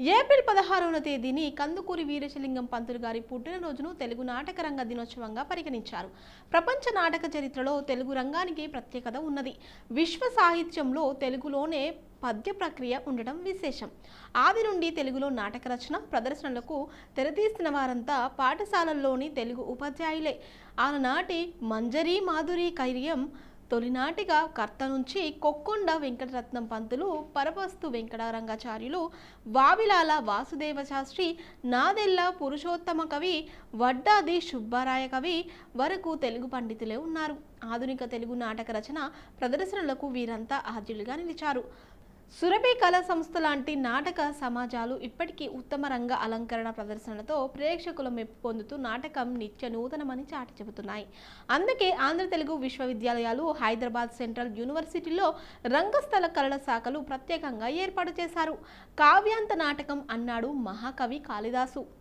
April పదహారవ తేదీని కందుకూరి వీరేశలింగం పంతులు గారి పుట్టినరోజును తెలుగు నాటక రంగ దినోత్సవంగా పరిగణించారు. ప్రపంచ నాటక చరిత్రలో తెలుగు రంగానికి ప్రత్యేకత ఉన్నది. విశ్వ సాహిత్యంలో తెలుగులోనే పద్య ప్రక్రియ ఉండటం విశేషం. ఆది నుండి తెలుగులో నాటక రచన ప్రదర్శనలకు తెరతీసిన వారంతా పాఠశాలల్లోని తెలుగు ఉపాధ్యాయులే. ఆనాటి మంజరి మాధురి కైర్యం తొలినాటిగా కర్త నుంచి కొక్కొండ వెంకటరత్నం పంతులు పరపస్తు వెంకటరంగాచార్యులు వావిలాల వాసుదేవ శాస్త్రి నాదెల్ల పురుషోత్తమ కవి వడ్డాది సుబ్బారాయ కవి వరకు తెలుగు పండితులే ఉన్నారు. ఆధునిక తెలుగు నాటక రచన ప్రదర్శనలకు వీరంతా ఆద్యులుగా నిలిచారు. సురభి కళా సంస్థ లాంటి నాటక సమాజాలు ఇప్పటికీ ఉత్తమ రంగ అలంకరణ ప్రదర్శనలతో ప్రేక్షకుల మెప్పు పొందుతూ నాటకం నిత్య నూతనమని చాటి చెబుతున్నాయి. అందుకే ఆంధ్ర తెలుగు విశ్వవిద్యాలయాలు హైదరాబాద్ సెంట్రల్ యూనివర్సిటీలో రంగస్థల కళల శాఖలు ప్రత్యేకంగా ఏర్పాటు చేశారు. కావ్యాంత నాటకం అన్నాడు మహాకవి కాళిదాసు.